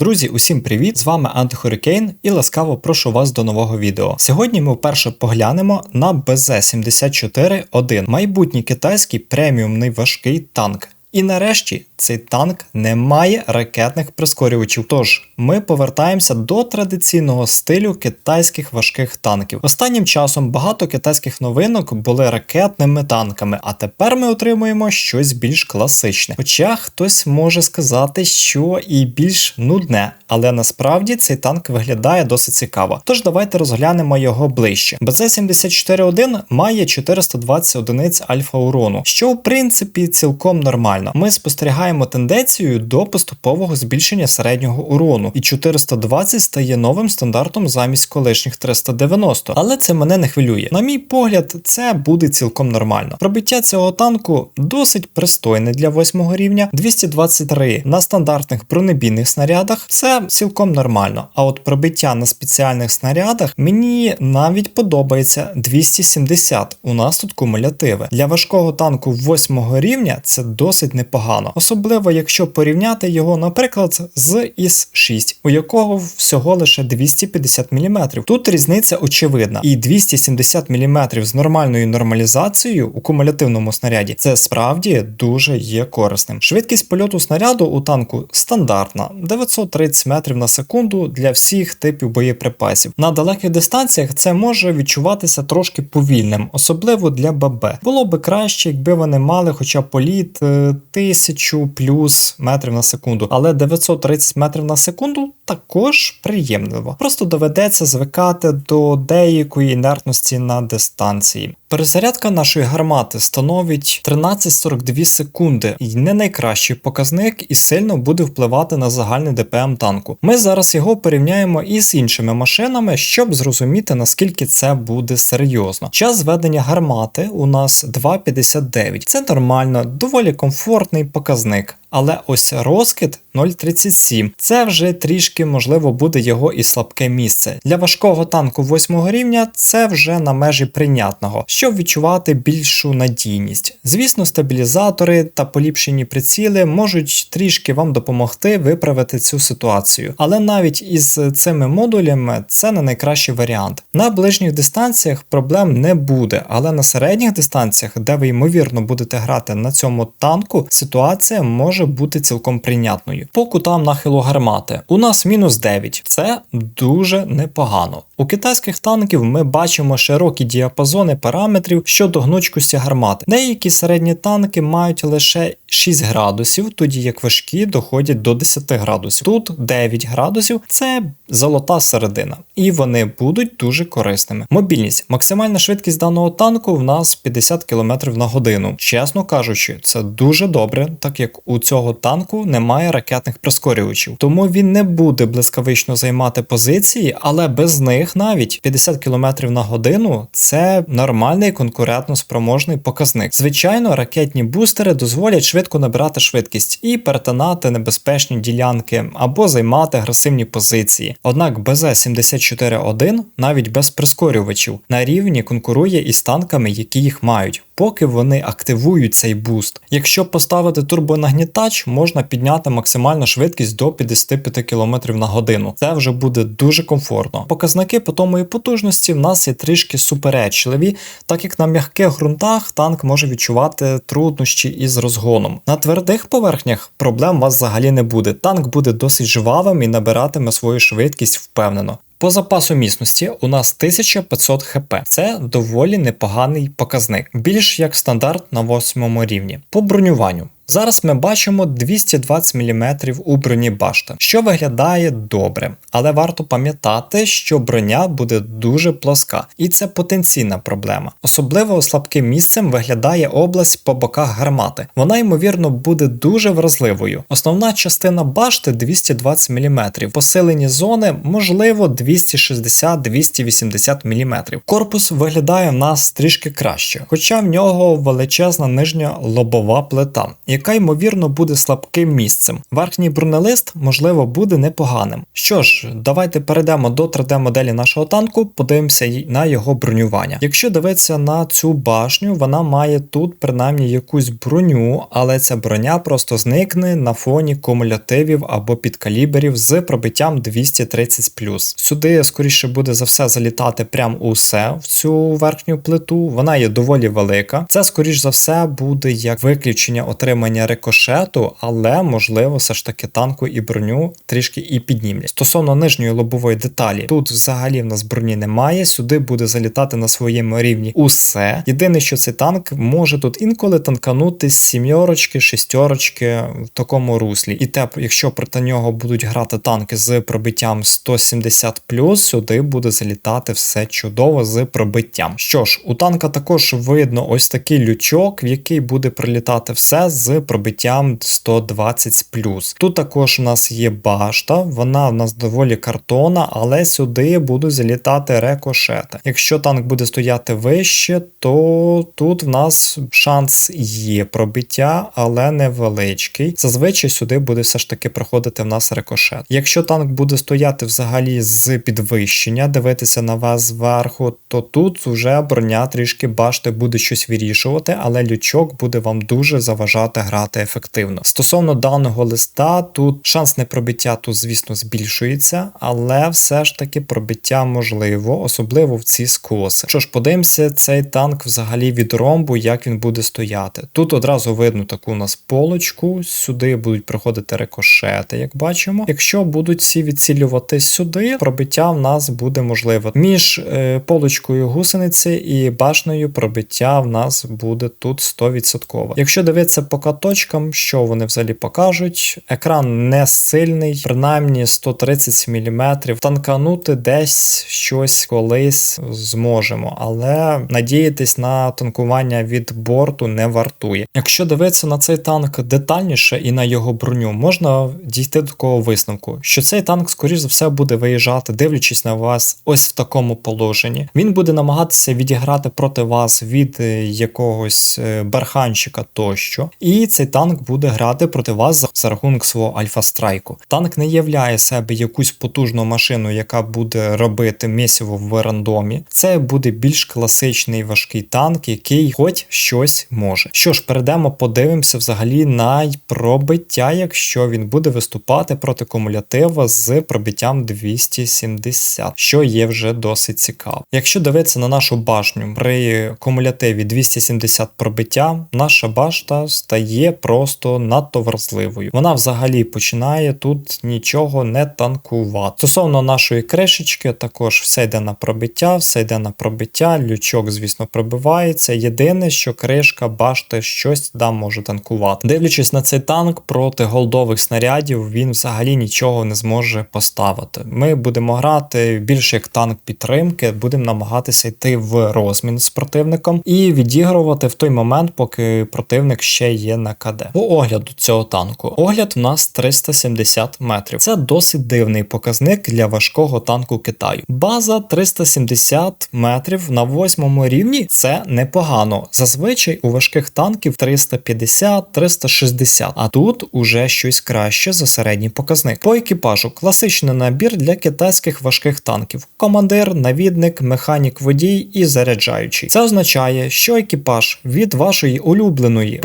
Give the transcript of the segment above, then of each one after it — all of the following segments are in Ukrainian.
Друзі, усім привіт! З вами Антихурикейн і ласкаво прошу вас до нового відео. Сьогодні ми вперше поглянемо на БЗ-74-1, майбутній китайський преміумний важкий танк. І нарешті цей танк не має ракетних прискорювачів. Тож ми повертаємося до традиційного стилю китайських важких танків. Останнім часом багато китайських новинок були ракетними танками, а тепер ми отримуємо щось більш класичне. Хоча хтось може сказати, що і більш нудне, але насправді цей танк виглядає досить цікаво. Тож давайте розглянемо його ближче. БЗ-74-1 має 420 одиниць альфа урону, що в принципі цілком нормально. Ми спостерігаємо тенденцію до поступового збільшення середнього урону, і 420 стає новим стандартом замість колишніх 390. Але це мене не хвилює. На мій погляд, це буде цілком нормально. Пробиття цього танку досить пристойне для 8 рівня. 223 на стандартних бронебійних снарядах це цілком нормально. А от пробиття на спеціальних снарядах мені навіть подобається 270. У нас тут кумулятиви. Для важкого танку 8 рівня це досить непогано. Особливо, якщо порівняти його, наприклад, з іс 6 у якого всього лише 250 мм. Тут різниця очевидна. І 270 мм з нормальною нормалізацією у кумулятивному снаряді це справді дуже є корисним. Швидкість польоту снаряду у танку стандартна 930 метрів на секунду для всіх типів боєприпасів. На далеких дистанціях це може відчуватися трошки повільним, особливо для ББ. Було би краще, якби вони мали хоча політ 1000 плюс метрів на секунду, але 930 метрів на секунду також приємливо. Просто доведеться звикати до деякої інертності на дистанції. Перезарядка нашої гармати становить 13,42 секунди і не найкращий показник і сильно буде впливати на загальний ДПМ танку. Ми зараз його порівняємо із іншими машинами, щоб зрозуміти наскільки це буде серйозно. Час зведення гармати у нас 2,59. Це нормально, доволі комфортний показник. Але ось розкид 0,37. Це вже трішки можливо буде його і слабке місце. Для важкого танку 8 рівня це вже на межі прийнятного, щоб відчувати більшу надійність. Звісно, стабілізатори та поліпшені приціли можуть трішки вам допомогти виправити цю ситуацію. Але навіть із цими модулями це не найкращий варіант. На ближніх дистанціях проблем не буде, але на середніх дистанціях, де ви ймовірно будете грати на цьому танку, ситуація може може бути цілком прийнятною. По кутам нахилу гармати у нас мінус 9. Це дуже непогано. У китайських танків ми бачимо широкі діапазони параметрів щодо гнучкості гармати. Деякі середні танки мають лише 6 градусів, тоді як важкі доходять до 10 градусів. Тут 9 градусів це золота середина, і вони будуть дуже корисними. Мобільність, максимальна швидкість даного танку в нас 50 км на годину. Чесно кажучи, це дуже добре, так як у цього танку немає ракетних прискорювачів, тому він не буде блискавично займати позиції, але без них навіть 50 км на годину це нормальний конкурентно спроможний показник. Звичайно, ракетні бустери дозволять швидко набирати швидкість і перетинати небезпечні ділянки або займати агресивні позиції. Однак БЗ-74-1 навіть без прискорювачів на рівні конкурує із танками, які їх мають поки вони активують цей буст. Якщо поставити турбонагнітач, можна підняти максимальну швидкість до 55 км на годину. Це вже буде дуже комфортно. Показники питомої потужності в нас є трішки суперечливі, так як на м'яких ґрунтах танк може відчувати труднощі із розгоном. На твердих поверхнях проблем у вас взагалі не буде. Танк буде досить жвавим і набиратиме свою швидкість впевнено. По запасу міцності у нас 1500 хп. Це доволі непоганий показник, більш як стандарт на 8 рівні. По бронюванню. Зараз ми бачимо 220 мм у броні башта, що виглядає добре, але варто пам'ятати, що броня буде дуже плоска, і це потенційна проблема. Особливо слабким місцем виглядає область по боках гармати. Вона, ймовірно, буде дуже вразливою. Основна частина башти 220 мм, посилені зони, можливо, 260-280 мм. Корпус виглядає в нас трішки краще, хоча в нього величезна нижня лобова плита яка ймовірно буде слабким місцем. Верхній бронелист, можливо, буде непоганим. Що ж, давайте перейдемо до 3D-моделі нашого танку, подивимося на його бронювання. Якщо дивитися на цю башню, вона має тут принаймні якусь броню, але ця броня просто зникне на фоні кумулятивів або підкаліберів з пробиттям 230. Сюди, скоріше, буде за все залітати прямо усе в цю верхню плиту. Вона є доволі велика. Це, скоріш за все, буде як виключення отримання рикошету, але можливо, все ж таки танку і броню трішки і піднімлять. Стосовно нижньої лобової деталі, тут взагалі в нас броні немає. Сюди буде залітати на своєму рівні усе. Єдине, що цей танк може тут інколи танканути з сімьорочки, шістьорочки в такому руслі. І те, якщо проти нього будуть грати танки з пробиттям 170 сюди буде залітати все чудово з пробиттям. Що ж, у танка також видно ось такий лючок, в який буде прилітати все з пробиттям 120 плюс. Тут також у нас є башта, вона в нас доволі картона, але сюди будуть залітати рекошети. Якщо танк буде стояти вище, то тут в нас шанс є пробиття, але невеличкий. Зазвичай сюди буде все ж таки проходити в нас рикошет. Якщо танк буде стояти взагалі з підвищення, дивитися на вас зверху, то тут вже броня трішки башти буде щось вирішувати, але лючок буде вам дуже заважати грати ефективно. Стосовно даного листа, тут шанс непробиття тут, звісно, збільшується, але все ж таки пробиття можливо, особливо в ці скоси. Що ж, подивимося, цей танк взагалі від ромбу, як він буде стояти. Тут одразу видно таку у нас полочку, сюди будуть проходити рикошети, як бачимо. Якщо будуть всі відцілювати сюди, пробиття в нас буде можливо. Між е, полочкою гусениці і башнею пробиття в нас буде тут 100%. Якщо дивитися по каточкам, що вони взагалі покажуть, екран не сильний, принаймні 130 мм. Танканути десь щось колись зможемо, але надіятись на танкування від борту не вартує. Якщо дивитися на цей танк детальніше і на його броню, можна дійти до такого висновку, що цей танк, скоріш за все, буде виїжджати, дивлячись на вас ось в такому положенні. Він буде намагатися відіграти проти вас від е, якогось е, барханчика тощо, і цей танк буде грати проти вас за рахунок свого альфа-страйку. Танк не являє себе якусь потужну машину, яка буде робити місіво в рандомі. Це буде більш класичний важкий танк, який хоч щось може. Що ж, перейдемо, подивимося взагалі на пробиття, якщо він буде виступати проти кумулятива з пробиттям 270, що є вже досить цікаво. Якщо дивитися на нашу башню при кумулятиві 270 пробиття, наша башта стає просто надто вразливою. Вона взагалі починає тут нічого не танкувати. Стосовно нашої кришечки, також все йде на пробиття, все йде на пробиття, лючок, звісно, пробивається. Єдине, що кришка башти щось там може танкувати. Дивлячись на цей танк проти голдових снарядів, він взагалі нічого не зможе поставити. Ми будемо грати більше як танк підтримки, будемо намагатися йти в розмін з противником і відігрувати в той момент, поки противник ще є на КД. По огляду цього танку. Огляд у нас 370 метрів. Це досить дивний показник для важкого танку Китаю. База 370 метрів на восьмому рівні це непогано. Зазвичай у важких танків 350-360, а тут уже щось краще за середній показник. По екіпажу класичний набір для китайських важких танків: командир, навідник, механік водій і заряджаючий. Це означає, що екіпаж від вашої улюбленої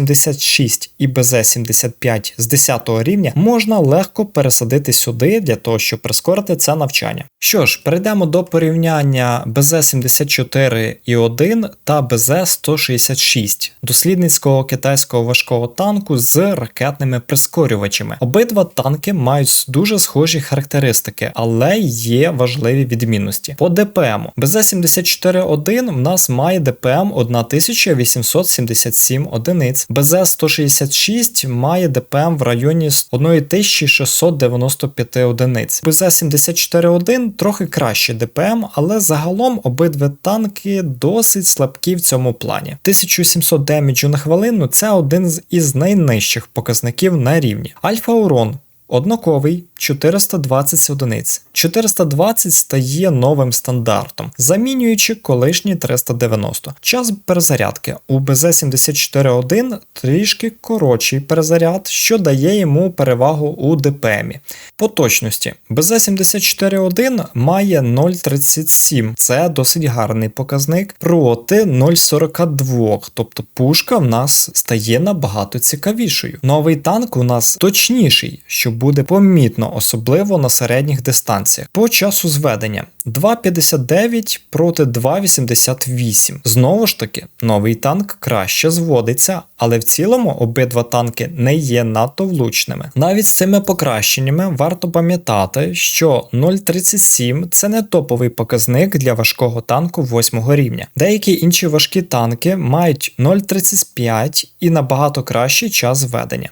БЗ-176 і БЗ-75 з 10 рівня можна легко пересадити сюди для того, щоб прискорити це навчання. Що ж, перейдемо до порівняння БЗ-74 і 1 та БЗ-166 дослідницького китайського важкого танку з ракетними прискорювачами. Обидва танки мають дуже схожі характеристики, але є важливі відмінності. По ДПМ БЗ-74-1 в нас має ДПМ 1877 одиниць, БЗ-166 має ДПМ в районі 1695 одиниць. БЗ-74-1 трохи краще ДПМ, але загалом обидва танки досить слабкі в цьому плані. 1700 деміджу на хвилину це один із найнижчих показників на рівні. Альфа урон Однаковий 420 одиниць. 420 стає новим стандартом, замінюючи колишній 390. Час перезарядки у БЗ-74-1 трішки коротший перезаряд, що дає йому перевагу у ДПМі. По точності, БЗ-74-1 має 0,37, це досить гарний показник, проти 0,42, тобто пушка в нас стає набагато цікавішою. Новий танк у нас точніший, що буде помітно, особливо на середніх дистанціях. По часу зведення 2,59 проти 2,88. Знову ж таки, новий танк краще зводиться, але в цілому обидва танки не є надто влучними. Навіть з цими покращеннями варто пам'ятати, що 0,37 це не топовий показник для важкого танку 8 рівня. Деякі інші важкі танки мають 0,35 і набагато кращий час ведення.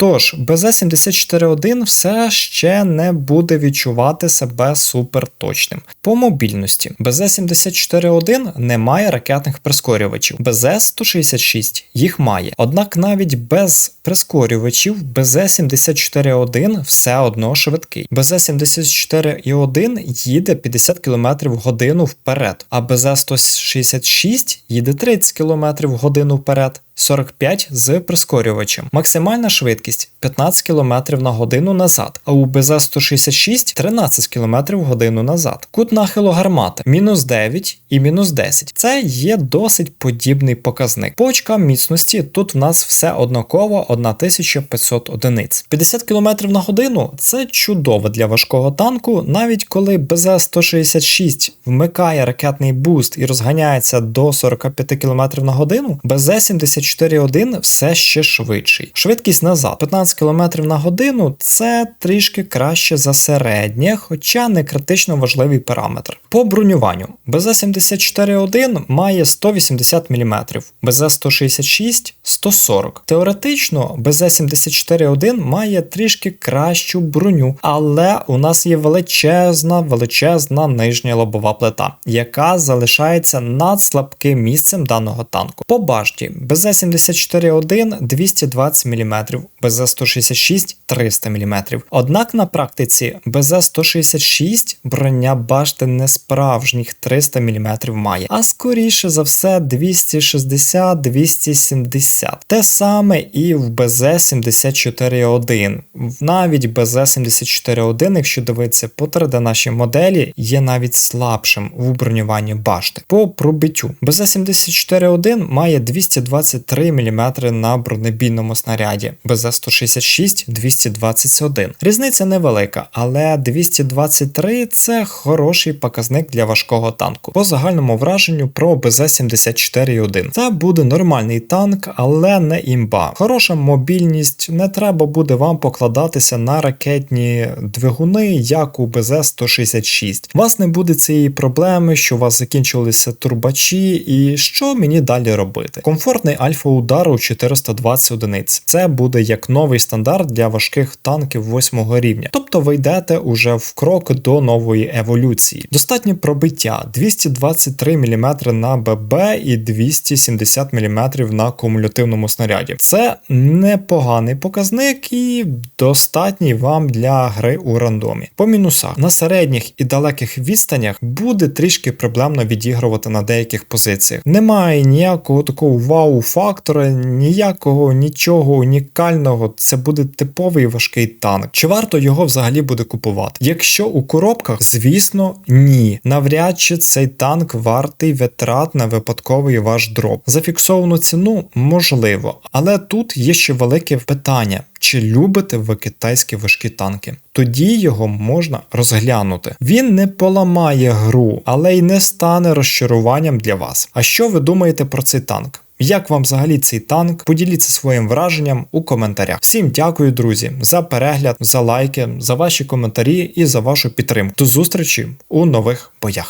Тож, БЗ-74-1 все ще не буде відчувати себе суперточним. По мобільності БЗ-74-1 не має ракетних прискорювачів, БЗ-166 їх має. Однак навіть без прискорювачів БЗ-74-1 все одно швидкий. БЗ-74-1 їде 50 км в годину вперед, а БЗ-166 їде 30 км в годину вперед. 45 з прискорювачем. Максимальна швидкість 15 км на годину назад, а у БЗ-166 13 км в годину назад. Кут нахилу гармати мінус 9 і мінус 10. Це є досить подібний показник. По очкам міцності тут в нас все однаково 1500 одиниць. 50 км на годину це чудово для важкого танку, навіть коли БЗ-166 вмикає ракетний буст і розганяється до 45 км на годину, БЗ-74 4.1 все ще швидший. Швидкість назад 15 км на годину це трішки краще за середнє, хоча не критично важливий параметр. По бронюванню БЗ-74.1 має 180 мм, БЗ-166 140. Теоретично БЗ-74.1 має трішки кращу броню, але у нас є величезна, величезна нижня лобова плита, яка залишається над слабким місцем даного танку. По башті БЗ 74.1 220 мм, БЗ-166 300 мм. Однак на практиці БЗ-166 броня башти не справжніх 300 мм має, а скоріше за все 260-270. Те саме і в БЗ-74.1. Навіть БЗ-74.1, якщо дивитися по 3D нашій моделі, є навіть слабшим в бронюванні башти. По пробиттю БЗ-74.1 має 223 мм на бронебійному снаряді, БЗ-166 221. Різниця невелика, але 223 це хороший показник для важкого танку. По загальному враженню про БЗ-74.1. Це буде нормальний танк, але не імба. Хороша мобільність, не треба буде вам покладатися на ракетні двигуни, як у БЗ-166. У вас не буде цієї проблеми, що у вас закінчилися турбачі, і що мені далі робити? Комфортний альфа-удар у 420 одиниць. Це буде як новий стандарт для важких танків 8 рівня. Тобто ви йдете уже в крок до нової еволюції. Достатнє пробиття 223 мм на ББ і 270 мм на кумулятивному снаряді. Це непоганий показник і достатній вам для гри у рандомі. По мінусах на середніх і далеких відстанях буде трішки проблемно відігрувати на деяких позиціях. Немає ніякого такого вау-фактора, ніякого нічого унікального. Це буде типовий важкий танк. Чи варто його взагалі буде купувати? Якщо у коробках, звісно, ні. Навряд чи цей танк вартий витрат на випадковий ваш дроп. Зафіксовану ціну можливо, але тут є ще велике питання. Чи любите ви китайські важкі танки? Тоді його можна розглянути. Він не поламає гру, але й не стане розчаруванням для вас. А що ви думаєте про цей танк? Як вам взагалі цей танк? Поділіться своїм враженням у коментарях. Всім дякую, друзі, за перегляд, за лайки, за ваші коментарі і за вашу підтримку. До зустрічі у нових боях.